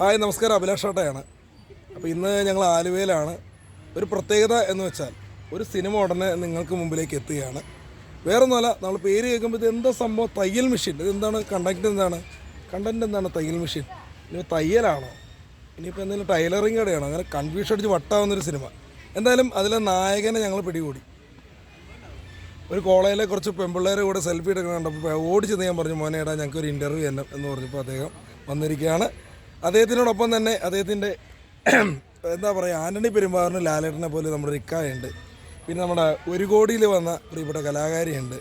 Hi നമസ്കാരം. അഭിലാഷ് ഏട്ടയാണ് അപ്പോൾ ഇന്ന് ഞങ്ങൾ ആലുവയിലാണ്. ഒരു പ്രത്യേകത എന്ന് വെച്ചാൽ ഒരു സിനിമ ഉടനെ നിങ്ങൾക്ക് മുമ്പിലേക്ക് എത്തുകയാണ്. വേറൊന്നുമല്ല നമ്മൾ പേര് കേൾക്കുമ്പോൾ ഇത് എന്താ സംഭവം? തയ്യൽ മെഷീൻ. ഇതെന്താണ് കണ്ടക്റ്റ് എന്താണ്? കണ്ടന്റ് എന്താണ് തയ്യൽ മെഷീൻ? ഇനി തയ്യലാണോ? ഇനിയിപ്പോൾ എന്തെങ്കിലും ടൈലറിങ് കടയാണോ? അങ്ങനെ കൺഫ്യൂഷൻ അടിച്ച് വട്ടാവുന്നൊരു സിനിമ. എന്തായാലും അതിലെ നായകനെ ഞങ്ങൾ പിടികൂടി. ഒരു കോളേജിലെ കുറച്ച് പെൺപിള്ളേരെ കൂടെ സെൽഫി എടുക്കണം കണ്ടപ്പോൾ ഓടിച്ചെന്ന് ഞാൻ പറഞ്ഞു മോനേടാ ഞങ്ങൾക്ക് ഒരു ഇന്റർവ്യൂ തന്നെ എന്ന് പറഞ്ഞപ്പോൾ അദ്ദേഹം വന്നിരിക്കുകയാണ്. അദ്ദേഹത്തിനോടൊപ്പം തന്നെ അദ്ദേഹത്തിന്റെ എന്താ പറയുക ആന്റണി പെരുമ്പാറിന് ലാലേട്ടനെ പോലെ നമ്മുടെ റിക്കായുണ്ട് പിന്നെ നമ്മുടെ ഒരു കോടിയിൽ വന്ന പ്രിയപ്പെട്ട കലാകാരിയുണ്ട്.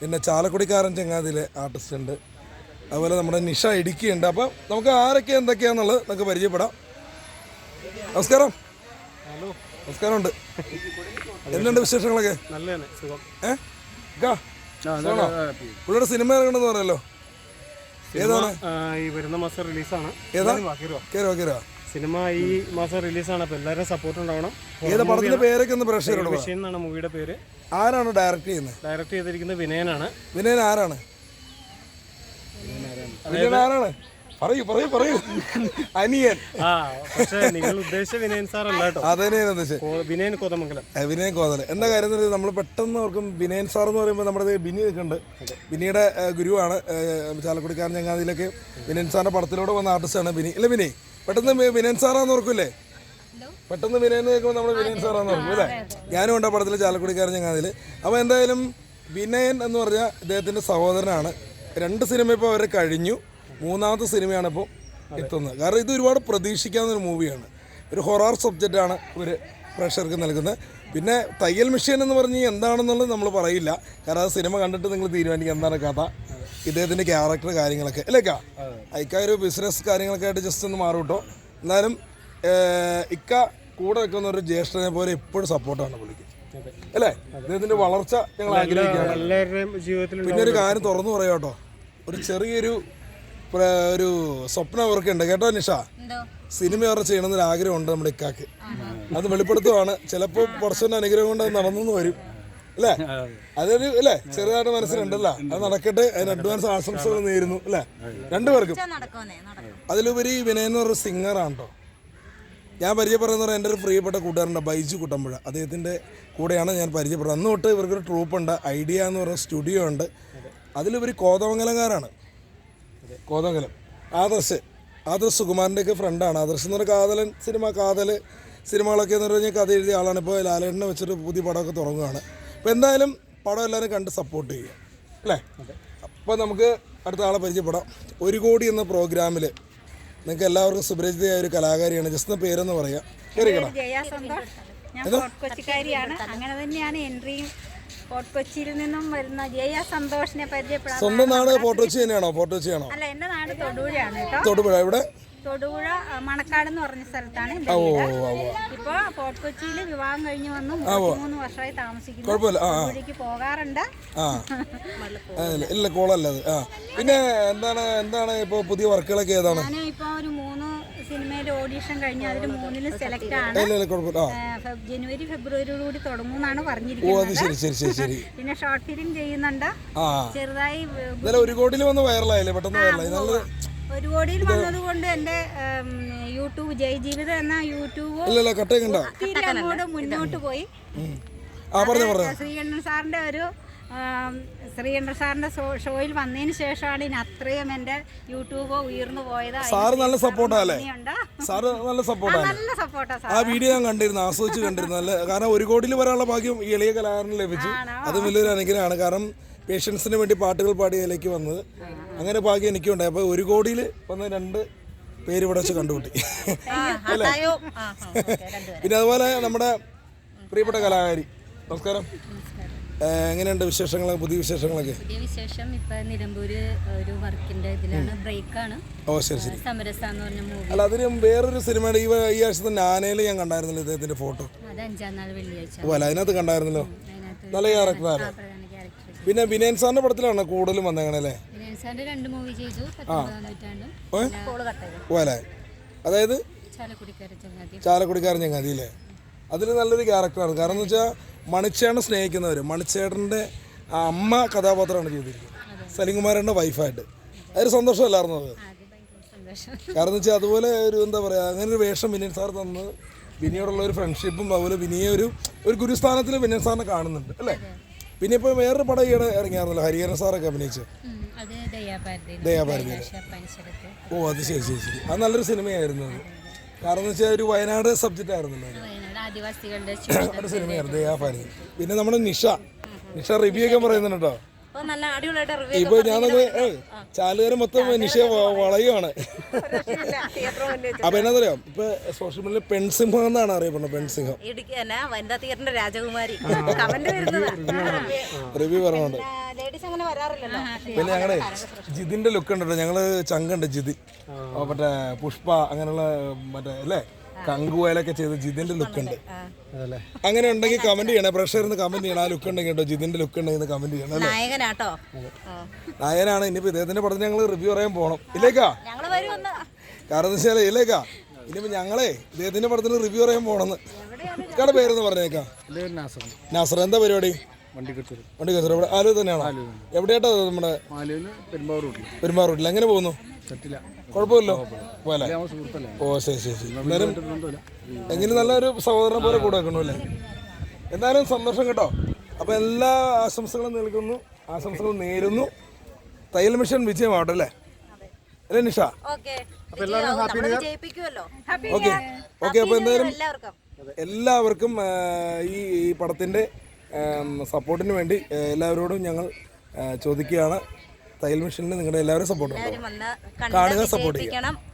പിന്നെ ചാലക്കുടിക്കാരൻ ചെങ്ങാതിയിലെ ആർട്ടിസ്റ്റ് ഉണ്ട്. അതുപോലെ നമ്മുടെ നിഷ ഇടുക്കിയുണ്ട്. അപ്പം നമുക്ക് ആരൊക്കെ എന്തൊക്കെയാണെന്നുള്ളത് നമുക്ക് പരിചയപ്പെടാം. നമസ്കാരം. ഹലോ. നമസ്കാരമുണ്ട്. എന്തുണ്ട് വിശേഷങ്ങളൊക്കെ? നല്ലതാണ് സുഖം. ഏ? പുള്ളിയുടെ സിനിമ ഇറങ്ങണമെന്ന് പറയല്ലോ ഏതാണ്? ഈ വരുന്ന മാസം റിലീസാണ്. ഏതാ? കയറുക കയറുക സിനിമ ഈ മാസം റിലീസാണ് അപ്പൊ എല്ലാവരും സപ്പോർട്ട് ഉണ്ടാവണം. ഏത് പടത്തിന്റെ പേരൊക്കെ ഒന്ന് പ്രേക്ഷകരോട് വിഷയം എന്നാണ് മൂവിയുടെ പേര്. ആരാണ് ഡയറക്ട് ചെയ്യുന്നത് ഡയറക്ട് ചെയ്തിരിക്കുന്നത് വിനയനാണ്. വിനയൻ ആരാണ്? വിനയൻ ആരാണ്? പറയൂ പറയൂ പറയൂ. അനിയൻ. ആ പക്ഷേ നിങ്ങൾ ഉദ്ദേശിച്ച വിനയൻ സാർ അല്ല കേട്ടോ അതനെയാണ് ഉദ്ദേശിച്ചത്. കോ- വിനയൻ കോതമംഗലം. ഏ, വിനയൻ കോതൽ എന്താ കാര്യം എന്ന് നമ്മൾ പെട്ടെന്ന് ഓർക്കും വിനയൻ സാർ എന്ന് പറയുമ്പോൾ നമ്മുടെ ദേ ബിനി നിൽക്കുന്നുണ്ട്. ബിനിയുടെ ഏ, ഗുരുവാണ്. ഏ, ചാലക്കുടിക്കാരൻ ചങ്ങാതിയിലൊക്കെ വിനയൻ സാറിന്റെ പടത്തിലൂടെ വന്ന ആർട്ടിസ്റ്റാണ് ബിനി ഇല്ല ബിനി പെട്ടെന്ന് വി- വിനയൻ സാറാന്ന് ഓർക്കൂലേ പെട്ടെന്ന് വിനയൻ കേൾക്കുമ്പോൾ നമ്മൾ വിനയൻ സാറാന്ന് ഓർക്കും അല്ലേ? ഞാനും ഉണ്ട് ആ പടത്തിൽ ചാലക്കുടിക്കാരൻ ചങ്ങാതിയിൽ അപ്പോൾ എന്തായാലും വിനയൻ എന്ന് പറഞ്ഞാൽ ഇദ്ദേഹത്തിന്റെ സഹോദരനാണ്. രണ്ട് സിനിമ ഇപ്പോൾ അവരെ കഴിഞ്ഞു. മൂന്നാമത്തെ സിനിമയാണ് ഇപ്പോൾ എത്തുന്നത്. കാരണം ഇത് ഒരുപാട് പ്രതീക്ഷിക്കാവുന്ന ഒരു മൂവിയാണ്. ഒരു ഹൊറാർ സബ്ജക്റ്റാണ് ഒരു പ്രേക്ഷകർക്ക് നൽകുന്നത്. പിന്നെ തയ്യൽ മെഷീൻ എന്ന് പറഞ്ഞ് എന്താണെന്നുള്ളത് നമ്മൾ പറയില്ല. കാരണം ആ സിനിമ കണ്ടിട്ട് നിങ്ങൾ തീരുമാനിക്കുക എന്താണ് കഥ ഇദ്ദേഹത്തിന്റെ ക്യാരക്ടർ കാര്യങ്ങളൊക്കെ. അല്ലേക്കാ ഇക്ക ഒരു ബിസിനസ് കാര്യങ്ങളൊക്കെ ആയിട്ട് ജസ്റ്റ് ഒന്ന് മാറും കേട്ടോ എന്നാലും ഇക്ക കൂടെ നിൽക്കുന്ന ഒരു ജ്യേഷ്ഠനെ പോലെ എപ്പോഴും സപ്പോർട്ടാണ് പുള്ളിക്ക്. അല്ലേ? ഇദ്ദേഹത്തിന്റെ വളർച്ച ഞങ്ങൾ ആഗ്രഹിക്കുകയാണ്. പിന്നെ ഒരു കാര്യം തുറന്നു പറയാം കേട്ടോ ഒരു ചെറിയൊരു ഒരു സ്വപ്നം അവർക്കുണ്ട്. കേട്ടോ നിഷ? സിനിമ അവരുടെ ചെയ്യണമെന്നൊരു ആഗ്രഹമുണ്ട് നമ്മുടെ ഇക്കാക്ക്. അത് വെളിപ്പെടുത്തുവാണ്. ചിലപ്പോൾ കുറച്ചൊരു അനുഗ്രഹം കൊണ്ട് അത് നടന്നു വരും. അല്ലേ? അതൊരു അല്ലേ? ചെറുതായിട്ട് മനസ്സിലുണ്ടല്ലോ. അത് നടക്കട്ടെ. അതിന് അഡ്വാൻസ് ആശംസകൾ നേരുന്നു. അല്ലേ? രണ്ടുപേർക്കും. അതിലുപരി വിനയൻ എന്ന് പറഞ്ഞ സിംഗറാണ് കേട്ടോ ഞാൻ പരിചയപ്പെടുന്ന എന്റെ ഒരു പ്രിയപ്പെട്ട കൂട്ടുകാരന്റെ ബൈജു കുട്ടമ്പുഴ. അദ്ദേഹത്തിന്റെ കൂടെയാണ് ഞാൻ പരിചയപ്പെടുന്നത്. അന്ന് തൊട്ട് ഇവർക്കൊരു ട്രൂപ്പുണ്ട് ഐഡിയ എന്ന് പറഞ്ഞ സ്റ്റുഡിയോ ഉണ്ട്. അതിലുപരി കോതമംഗലംകാരാണ്. കോതമംഗലം ആദർശ്. ആദർശ് സുകുമാരന്റെയൊക്കെ ഫ്രണ്ടാണ്. ആദർശ് എന്ന് പറഞ്ഞാൽ കാതലൻ സിനിമ കാതൽ സിനിമകളൊക്കെ എന്ന് പറഞ്ഞാൽ കഥ എഴുതിയ ആളാണ്. ഇപ്പോൾ ലാലേട്ടനെ വെച്ചിട്ട് പുതിയ പടമൊക്കെ തുടങ്ങുകയാണ് അപ്പോൾ എന്തായാലും പടം എല്ലാവരും കണ്ട് സപ്പോർട്ട് ചെയ്യുക. അല്ലേ? അപ്പോൾ നമുക്ക് അടുത്ത ആളെ പരിചയപ്പെടാം. ഒരു കോടി എന്ന പ്രോഗ്രാമിൽ നിങ്ങൾക്ക് എല്ലാവർക്കും സുപരിചിതയായ ഒരു കലാകാരിയാണ്. ജസ്റ്റ് പേരെന്ന് പറയാം. സന്തോഷ്. ഞാൻ കൊച്ചിക്കാരിയാണ് അങ്ങനെ തന്നെയാണ് എൻട്രിയും ഫോർട്ട് കൊച്ചിയിൽ നിന്നും വരുന്ന ജയ സന്തോഷിനെ പരിചയപ്പെടാൻ സ്വന്തം നാട് ഫോർട്ട് തന്നെയാണോ? ഫോർട്ട് ആണോ? അല്ല എന്റെ നാട് തൊടുപുഴയാണ് കേട്ടോ. തൊടുപുഴ ഇവിടെ തൊടുപുഴ മണക്കാട് എന്ന് പറഞ്ഞ സ്ഥലത്താണ് എന്റെ ഓ വീട്. ഓ ഫോർട്ട് കൊച്ചിയിൽ വിവാഹം കഴിഞ്ഞു വന്നു. മൂന്ന് വർഷമായി താമസിക്കുന്നു. കുഴപ്പമില്ല. ആ ആ. തൊടുപുഴയ്ക്ക് പോകാറുണ്ട്. ആ. ഇല്ല, ഇല്ല കോളല്ല അത്. ആ. പിന്നെ എന്താണ് എന്താണ് ഇപ്പോൾ പുതിയ വർക്കുകളൊക്കെ ഏതാണ്? ഞാൻ ഇപ്പോൾ ഒരു മൂന്ന് സിനിമയിൽ ഓഡീഷൻ കഴിഞ്ഞ് അതിൽ മൂന്നിലും സെലക്ട് ആണ്. ഇല്ല ഇല്ല കുഴപ്പമില്ല. ആ. ആ, ഫെബ്- ജനുവരി ഫെബ്രുവരിയോടുകൂടി തുടങ്ങുമെന്നാണ് ഓ എന്നാണ് പറഞ്ഞിരിക്കുന്നത്. ശരി ശരി ശരി ശരി. പിന്നെ ഷോർട്ട് ഫിലിം ചെയ്യുന്നുണ്ട്. ആ. ചെറുതായി ഒരു കോടിയിൽ വന്ന് വൈറലായില്ലേ പെട്ടെന്ന് വൈറലായി നല്ല ഒരു കോടിയിൽ വന്നതുകൊണ്ട് എന്റെ ഉം, യൂട്യൂബ് ജയ് ജീവിതം എന്ന യൂട്യൂബ് അങ്ങോട്ട് മുന്നോട്ട് പോയി. ആ പറഞ്ഞു പറഞ്ഞു. ശ്രീകണ്ഠൻ സാറിന്റെ ഒരു ഉം, സാറിന്റെ ഷോയിൽ വന്നതിന് ശേഷമാണ് ഇനി അത്രയും എന്റെ യൂട്യൂബ് ഉയർന്നു പോയത്. സാർ സാറ് നല്ല സപ്പോർട്ടാല്ലേ. സാറ് നല്ല സപ്പോർട്ടാണ് നല്ല സപ്പോർട്ടാ സാർ ആ വീഡിയോ ഞാൻ കണ്ടിരുന്നു ആസ്വദിച്ച് കണ്ടിരുന്നു. നല്ല കാരണം ഒരു കോടിയിൽ വരാനുള്ള ഭാഗ്യം ഈ എളിയ കലാകാരന് ലഭിച്ചു. അത് വലിയൊരു അനുഗ്രഹമാണ്. കാരണം പേഷ്യൻസിന് വേണ്ടി പാട്ടുകൾ പാടി അതിലേക്ക് വന്നത്. അങ്ങനെ ഭാഗ്യം എനിക്കുണ്ടായി. അപ്പോൾ ഒരു കോടിയിൽ വന്ന രണ്ട് പേര് ഇവിടെ വെച്ച് കണ്ടുപിട്ടി അല്ലേ? പിന്നെ അതുപോലെ നമ്മുടെ പ്രിയപ്പെട്ട കലാകാരി. നമസ്കാരം. എങ്ങനെയുണ്ട് വിശേഷങ്ങൾ പുതിയ വിശേഷങ്ങളൊക്കെ? പുതിയ വിശേഷം ഇപ്പൊ നിലമ്പൂര് ഒരു വർക്കിന്റെ ഇതിലാണ് ബ്രേക്കാണ്. ഓ ശരി ശരി. സമരസ എന്ന് പറഞ്ഞ മൂവി അല്ല അതിന് വേറൊരു സിനിമയുടെ ഈ ഈ ആഴ്ചത്തെ നാനയിൽ ഞാൻ കണ്ടായിരുന്നല്ലോ ഇദ്ദേഹത്തിന്റെ ഫോട്ടോ. അത് അഞ്ചാം നാൾ വെള്ളിയാഴ്ച. ഓ അല്ല അതിനകത്ത് കണ്ടായിരുന്നല്ലോ? നല്ല ക്യാരക്ടറാണ് പിന്നെ വിനയൻ സാറിന്റെ പടത്തിലാണ് കൂടുതലും വന്നേക്കണല്ലേ വിനയൻ സാറിന്റെ രണ്ട് മൂവി ചെയ്തു ഓ അല്ലേ അതായത്? ചാലക്കുടിക്കാര ചങ്ങാതി. ചാലക്കുടിക്കാരൻ ചങ്ങാതി അല്ലേ? അതിൽ നല്ലൊരു ക്യാരക്ടറാണ് കാരണം എന്ന് വെച്ചാൽ മണിച്ചേട്ടനെ സ്നേഹിക്കുന്നവർ മണിച്ചേട്ടന്റെ അമ്മ കഥാപാത്രമാണ് ചെയ്തിരിക്കുന്നത്. സലിംകുമാരന്റെ വൈഫായിട്ട് അതൊരു സന്തോഷമല്ലായിരുന്നു അത്? കാരണം എന്ന് വെച്ചാൽ അതുപോലെ ഒരു എന്താ പറയുക അങ്ങനെ ഒരു വേഷം വിനയൻ സാർ തന്ന് വിനിയോടുള്ള ഒരു ഫ്രണ്ട്ഷിപ്പും അതുപോലെ വിനിയെ ഒരു ഒരു ഗുരുസ്ഥാനത്തിൽ വിനയൻ സാറിനെ കാണുന്നുണ്ട് അല്ലേ? പിന്നെ ഇപ്പോൾ വേറൊരു പടം ഈയിടെ ഇറങ്ങിയായിരുന്നല്ലോ ഹരിഹരൻ സാറൊക്കെ അഭിനയിച്ച് ദയാഭാരതി ഓ അത് ശരി ശരി ശരി. അത് നല്ലൊരു സിനിമയായിരുന്നു അത്. കാരണം എന്ന് വെച്ചാൽ ഒരു വയനാട് സബ്ജക്റ്റ് ആയിരുന്നല്ലോ ആദിവാസികളുടെ പിന്നെ നമ്മുടെ നിഷ. നിഷ റിവ്യൂ ഒക്കെ പറയുന്നുണ്ടോ അപ്പോൾ നല്ല അടിപൊളിയായിട്ട് റിവ്യൂ ഇപ്പൊ ഞാനത് ചാലുകാരൻ മൊത്തം നിഷ വളയുവാണ്. അപ്പൊ എന്നാന്നറിയാം? ഇപ്പൊ സോഷ്യൽ മീഡിയയിൽ പെൺസിംഹം എന്നാണ് അറിയപ്പെടുന്നത് പെൺസിംഹം. ഇടുക്കി തന്നെ വനിതാ തിയേറ്ററിന്റെ രാജകുമാരി. കമന്റ് വരുന്നത്. റിവ്യൂ പറഞ്ഞുണ്ട്. ലേഡീസ് അങ്ങനെ വരാറില്ലല്ലോ. പിന്നെ ഞങ്ങളെ ജിതിന്റെ ലുക്ക് ഉണ്ടോ ഞങ്ങൾ ചങ്കുണ്ട് ജിതി. മറ്റേ പുഷ്പ അങ്ങനെയുള്ള മറ്റേ അല്ലേ? കങ്കുവലൊക്കെ ചെയ്ത് ജിതിന്റെ ലുക്ക് ഉണ്ട്. അതല്ലേ? അങ്ങനെ ഉണ്ടെങ്കിൽ കമന്റ് ചെയ്യണേ. പ്രഷർ കമന്റ് ചെയ്യണം ആ ലുക്ക് ഉണ്ടെങ്കിൽ കേട്ടോ ജിതിന്റെ ലുക്ക് ഉണ്ടെങ്കിൽ കമന്റ് ചെയ്യണം അല്ലേ? നായകനാട്ടോ. നായനാണ് ഇനിയിപ്പോ ഇദ്ദേഹത്തിന്റെ പടത്തിന് ഞങ്ങൾ റിവ്യൂ പറയാൻ പോകണം ഇല്ലേക്കാ? കാരണം എന്ന് വെച്ചാൽ ഇല്ലേക്കാ? ഇനിയിപ്പോ ഞങ്ങളെ ഇദ്ദേഹത്തിന്റെ പടത്തിന് റിവ്യൂ പറയാൻ പോണെന്ന്. കട പേരെന്ന് പറഞ്ഞേക്കാം? നാസർ. എന്താ പരിപാടി? വണ്ടി ഇവിടെ ആലു തന്നെയാണോ? എവിടെയായിട്ടാ നമ്മുടെ പെരുമ്പാവൂർ റൂട്ടിൽ പെരുമാ റൂട്ടിൽ എങ്ങനെ പോകുന്നു? പോലെ ഓ ശരി ശരി ശരി. എന്നാലും എങ്കിലും നല്ലൊരു സഹോദരനെ പോലെ കൂടെ വെക്കണു അല്ലേ? എന്തായാലും സന്തോഷം കേട്ടോ. അപ്പോൾ എല്ലാ ആശംസകളും നൽകുന്നു ആശംസകൾ നേരുന്നു. തയ്യൽ മിഷൻ വിജയമാവട്ടെ അല്ലേ? അല്ലേ നിഷ? ഓക്കെ. നമ്മൾ വിജയിപ്പിക്കുമല്ലോ ഓക്കെ. ഓക്കെ അപ്പോൾ എന്തായാലും എല്ലാവർക്കും. എല്ലാവർക്കും ഈ ഈ പടത്തിന്റെ സപ്പോർട്ടിന് വേണ്ടി എല്ലാവരോടും ഞങ്ങൾ ചോദിക്കുകയാണ്. തയ്യൽ മെഷീനിൽ നിങ്ങളുടെ എല്ലാവരും സപ്പോർട്ട് കാണുക സപ്പോർട്ട് വന്ന്